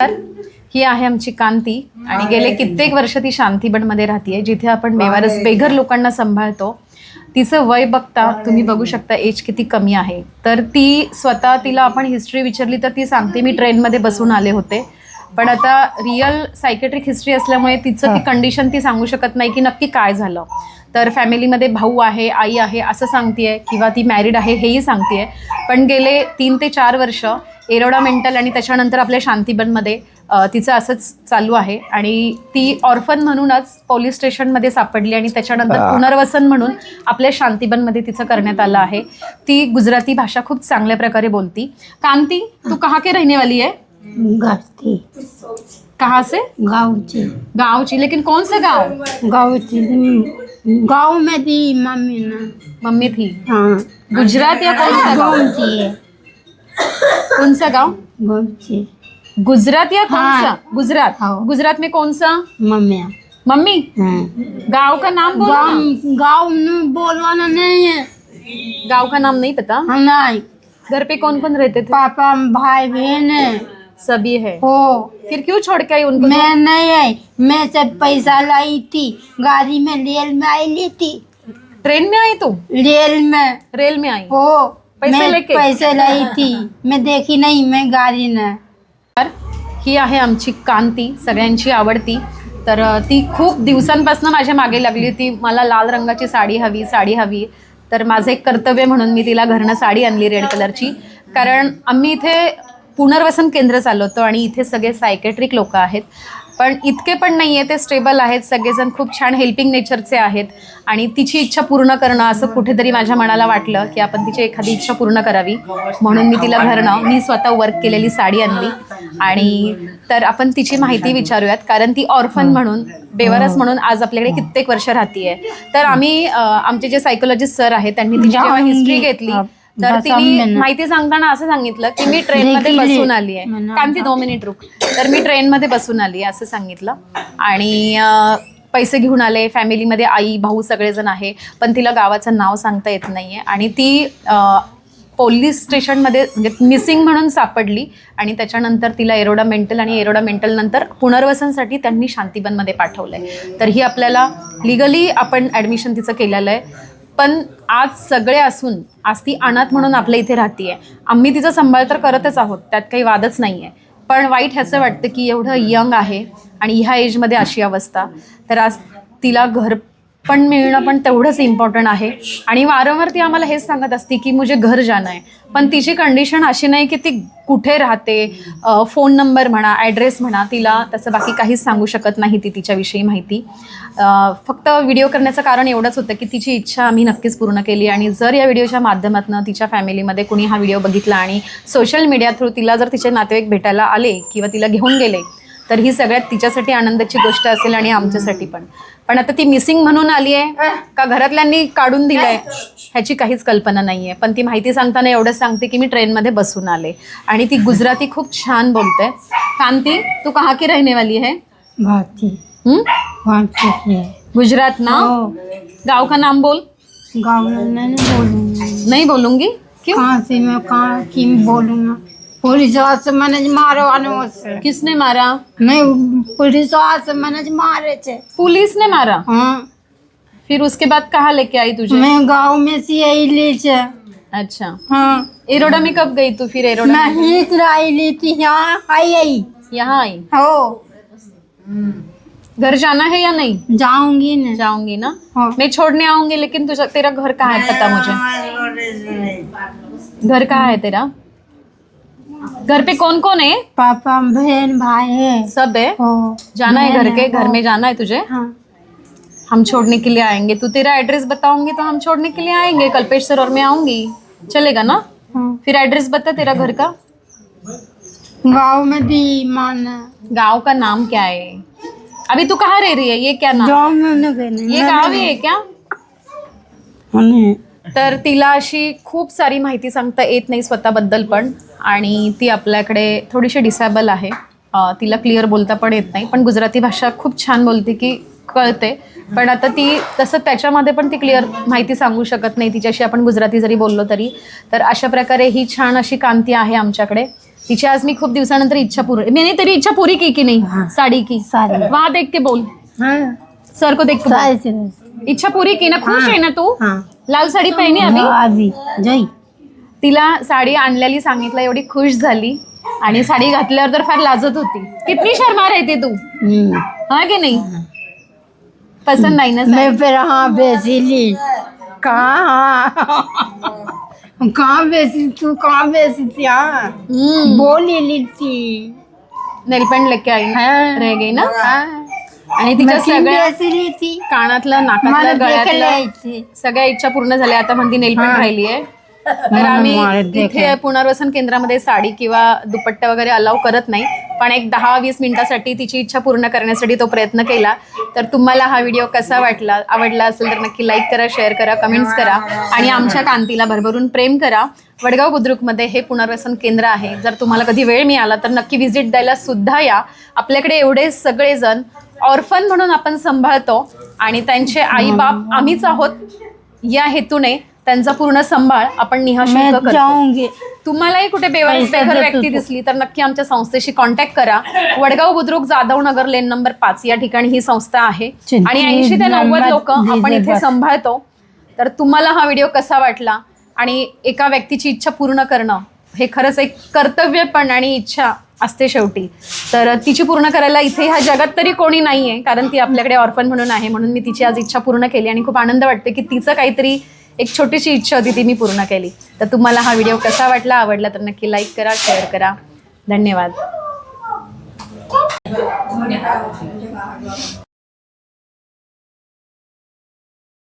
तर ही आहे आमची कांती. आणि गेले कित्येक वर्ष ती शांतीबनमध्ये राहतीये जिथे आपण बेवारस बेघर लोकांना सांभाळतो तिचं वय बघता तुम्ही बघू शकता एज किती कमी आहे. तर ती स्वतः तिला आपण हिस्ट्री विचारली तर ती सांगते मी ट्रेनमध्ये बसून आले होते. पण आता रिअल सायकेट्रिक हिस्ट्री असल्यामुळे तिचं ती कंडिशन ती सांगू शकत नाही की नक्की काय झालं. तर फॅमिलीमध्ये भाऊ आहे आई आहे असं सांगतेय किंवा ती मॅरिड आहे हेही सांगतेय. पण गेले तीन ते चार वर्ष एरोडा मेंटल आणि त्याच्यानंतर आपल्या शांतीबनमध्ये तिचं असंच चालू आहे. आणि ती ऑर्फन म्हणूनच पोलीस स्टेशनमध्ये सापडली आणि त्याच्यानंतर. पुनर्वसन म्हणून आपल्या शांतीबनमध्ये तिचं करण्यात आलं आहे. ती गुजराती भाषा खूप चांगल्या प्रकारे बोलती. कांती तू कहाँ के रहने वाली है घरती कहाँ से गावची. गाँव लेकिन कौन सा गाँव? गावची. गाव में थी मम्मी ना। मम्मी थी? हाँ। गुजरात या कौन सा गाँव? गावची है कौन सा गाँव? गावची गुजरात या कौन हाँ। सा? गुजरात। हाँ। गुजरात में कौन सा? मम्मी। मम्मी? हाँ। गाँव का नाम बोलो गाँव ना। गाँव में बोलवाना नहीं है। गाँव का नाम नहीं पता? हाँ, नहीं। घर पे कौन कौन रहते थे? पापा भाई बहन है। सभी है। हो। फिर क्यों छोड़ के आई उनको मैं नहीं है मैं सब पैसा लाई थी। गाड़ी में रेल में आई ली थी। ट्रेन में आई तू? रेल में। रेल में आई? हो। पैसे मैं लेके? पैसे लाई थी। मैं देखी नहीं मैं गाड़ी में तर ही आहे आमची कांती सगळ्यांची आवडती. तर अ, ती खूप दिवसांपासून माझ्या मागे लागली होती. मला लाल रंगाची साडी हवी साडी हवी. तर माझं एक कर्तव्य म्हणून मी तिला घरनं साडी आणली रेड कलरची. कारण आम्ही इथे पुनर्वसन केंद्र चालवतो आणि इथे सगळे सायकेट्रिक लोक आहेत. पण इतके पण नाही आहे ते स्टेबल आहेत. सगळेजण खूप छान हेल्पिंग नेचरचे आहेत. आणि तिची इच्छा पूर्ण करणं असं कुठेतरी माझ्या मनाला वाटलं की आपण तिची एखादी इच्छा पूर्ण करावी. म्हणून मी तिला घरनं मी स्वतः वर्क केलेली साडी आणली. आणि तर आपण तिची माहिती विचारूयात. कारण ती ऑर्फन म्हणून बेवारस म्हणून आज आपल्याकडे कित्येक वर्ष राहतीये. तर आम्ही आमचे जे सायकोलॉजिस्ट सर आहेत त्यांनी तिची जेव्हा. हिस्ट्री घेतली अब तर तिने माहिती सांगताना असं सांगितलं की मी ट्रेनमध्ये देखील बसून आली आहे. म्हणा. कांती दोन मिनिट रुक. तर मी ट्रेनमध्ये बसून आली आहे असं सांगितलं. आणि पैसे घेऊन आले. फॅमिलीमध्ये आई भाऊ सगळेजण आहे. पण तिला गावाचं नाव सांगता येत नाही आहे आणि ती पोलीस स्टेशनमध्ये म्हणजे मिसिंग म्हणून सापडली. आणि त्याच्यानंतर तिला एरोडा मेंटल आणि एरोडा मेंटल नंतर पुनर्वसनसाठी त्यांनी शांतीबनमध्ये पाठवलं आहे तर ही आपल्याला लिगली आपण ॲडमिशन तिचं केलेलं आहे. पण आज सगळे असून आज ती अनाथ म्हणून आपल्या इथे राहतीये. आम्ही तिचा सांभाळ तर करतच आहोत त्यात काही वादच नाही आहे पण वाईट ह्याचं वाटतं की एवढं यंग आहे आणि ह्या एजमध्ये अशी अवस्था. तर आज तिला घर पण मिळणं पण तेवढंच इम्पॉर्टंट आहे. आणि वारंवार ती आम्हाला हेच सांगत असते की मुझे घर जाणं आहे. पण तिची कंडिशन अशी नाही की ती कुठे राहते फोन नंबर म्हणा ॲड्रेस म्हणा तिला तसं बाकी काहीच सांगू शकत नाही ती तिच्याविषयी माहिती. फक्त व्हिडिओ करण्याचं कारण एवढंच होतं की तिची इच्छा आम्ही नक्कीच पूर्ण केली आणि जर या व्हिडिओच्या माध्यमातून तिच्या फॅमिलीमध्ये कुणी हा व्हिडिओ बघितला आणि सोशल मीडिया थ्रू तिला जर तिचे नातेवाईक भेटायला आले किंवा तिला घेऊन गेले तर ही सगळ्यात तिच्यासाठी आनंदाची गोष्ट असेल आणि आमच्यासाठी पण. पण आता ती मिसिंग म्हणून आली आहे. का घरातल्यांनी काढून दिलंय? ह्याची काहीच कल्पना नाही आहे पण ती माहिती सांगताना एवढंच सांगते की मी ट्रेनमध्ये बसून आले. आणि ती गुजराती खूप छान बोलते. कांती तू कहाँ की रहने वाली है? भारती हम्म? है. गुजरात ना? हो. गांव का नाम बोल? गाँव में नहीं बोलूंगी. नहीं बोलूंगी? क्यों? कहाँ से मैं कहाँ की बोलूंगा? पुलिस वाला से मैंने मारो आने से किसने मारा नहीं पुलिस वाला से मैंने मारे थे पुलिस ने मारा हाँ फिर उसके बाद कहाँ लेके आई तुझे मैं गाँव में से यही ली थी अच्छा हाँ एरोडा में कब गई तू फिर एरोडा मैं में? ही लाई ली थी यहाँ आई आई यहाँ आई हो घर जाना है या नहीं जाऊँगी ना जाऊँगी ना हाँ मैं छोड़ने आऊँगी लेकिन तुझा तेरा घर कहाँ है पता मुझे घर कहाँ है तेरा घर पे कौन कौन है? पापा बहन भाई है। सब है? जाना है घर के? घर में जाना है तुझे? हाँ। हम छोड़ने के लिए आएँगे। तू तेरा एड्रेस बताऊँगी तो हम छोड़ने के लिए आएँगे। कल्पेश्वर और मैं आऊँगी। चलेगा ना? हाँ। फिर एड्रेस बता तेरा घर का। गाँव में भी माना है। गाँव का नाम क्या है? अभी तू कहाँ रह रही है? ये क्या नाम? ये गाव आहे क्या? तर तिला अशी खूप सारी माहिती सांगता येत नाही स्वतःबद्दल पण. आणि ती आपल्याकडे थोडीशी डिसेबल आहे. तिला क्लिअर बोलता पण येत नाही. पण गुजराती भाषा खूप छान बोलते की कळते. पण आता ती तसं त्याच्यामध्ये पण ती क्लिअर माहिती सांगू शकत नाही. तिच्याशी आपण गुजराती जरी बोललो तरी. तर अशा प्रकारे ही छान अशी कांती आहे आमच्याकडे. तिची आज मी खूप दिवसानंतर इच्छा पूर्ण मैंने तेरी इच्छा पूरी की की नहीं। साड़ी की. साड़ी. वहां देख के बोल. सर को देख के इच्छा पूरी की ना? खुश हाँ. आहे ना तू? लाल साडी पहिनी अभी हाँ, अभी जय. तिला साडी आणलेली सांगितलं एवढी खुश झाली. आणि साडी घातल्यावर तर फार लाजत होती. कितनी शर्मा रहती तू हम्म। हा की नाही? पसंद नाही ना साडी? मैं फिर हाँ बेची ली. कहाँ कहाँ बेची तू कहाँ बेची थी हाँ? हम्म. बोल ही ली थी नेल पेंट लेके आई हाँ। रह गई ना। आणि तिच्या सगळ्या बेची ली थी कानातलं मला नाकातलं गळ्यातलं सगळ्या इच्छा पूर्ण झाल्या. आता म्हणती नेल पेंट हा. राहिली आहे तर आम्ही इथे. पुनर्वसन केंद्रामध्ये साडी किंवा दुपट्टा वगैरे अलाव करत नाही. पण एक दहा वीस मिनिटासाठी तिची इच्छा पूर्ण करण्यासाठी तो प्रयत्न केला. तर तुम्हाला हा व्हिडिओ कसा वाटला आवडला असेल तर नक्की लाईक करा शेअर करा कमेंट्स करा. आणि आमच्या कांतीला भरभरून प्रेम करा. वडगाव बुद्रुकमध्ये हे पुनर्वसन केंद्र आहे. जर तुम्हाला कधी वेळ मिळाला तर नक्की व्हिजिट द्यायला सुद्धा या. आपल्याकडे एवढे सगळेजण ऑर्फन म्हणून आपण सांभाळतो. आणि त्यांचे आई बाप आम्हीच आहोत या हेतूने. त्यांचा पूर्ण सांभाळ आपण जाऊंगी तुम्हालाही कुठे बेवार पैसा बेघर व्यक्ती. दिसली तर नक्की आमच्या संस्थेशी कॉन्टॅक्ट करा. वडगाव बुद्रुक जाधव नगर लेन नंबर पाच या ठिकाणी ही संस्था आहे. आणि ऐंशी ते नव्वद लोक आपण इथे सांभाळतो. तर तुम्हाला हा व्हिडिओ कसा वाटला? आणि एका व्यक्तीची इच्छा पूर्ण करणं हे खरंच एक कर्तव्य पण आणि इच्छा असते शेवटी. तर तिची पूर्ण करायला इथे ह्या जगात तरी कोणी नाही आहे कारण ती आपल्याकडे ऑर्फन म्हणून आहे म्हणून मी तिची आज इच्छा पूर्ण केली आणि खूप आनंद वाटते की तिचं काहीतरी एक छोटीशी इच्छा होती ती मी पूर्ण केली. तर तुम्हाला हा व्हिडिओ कसा वाटला आवडला तर नक्की लाईक करा शेअर करा. धन्यवाद.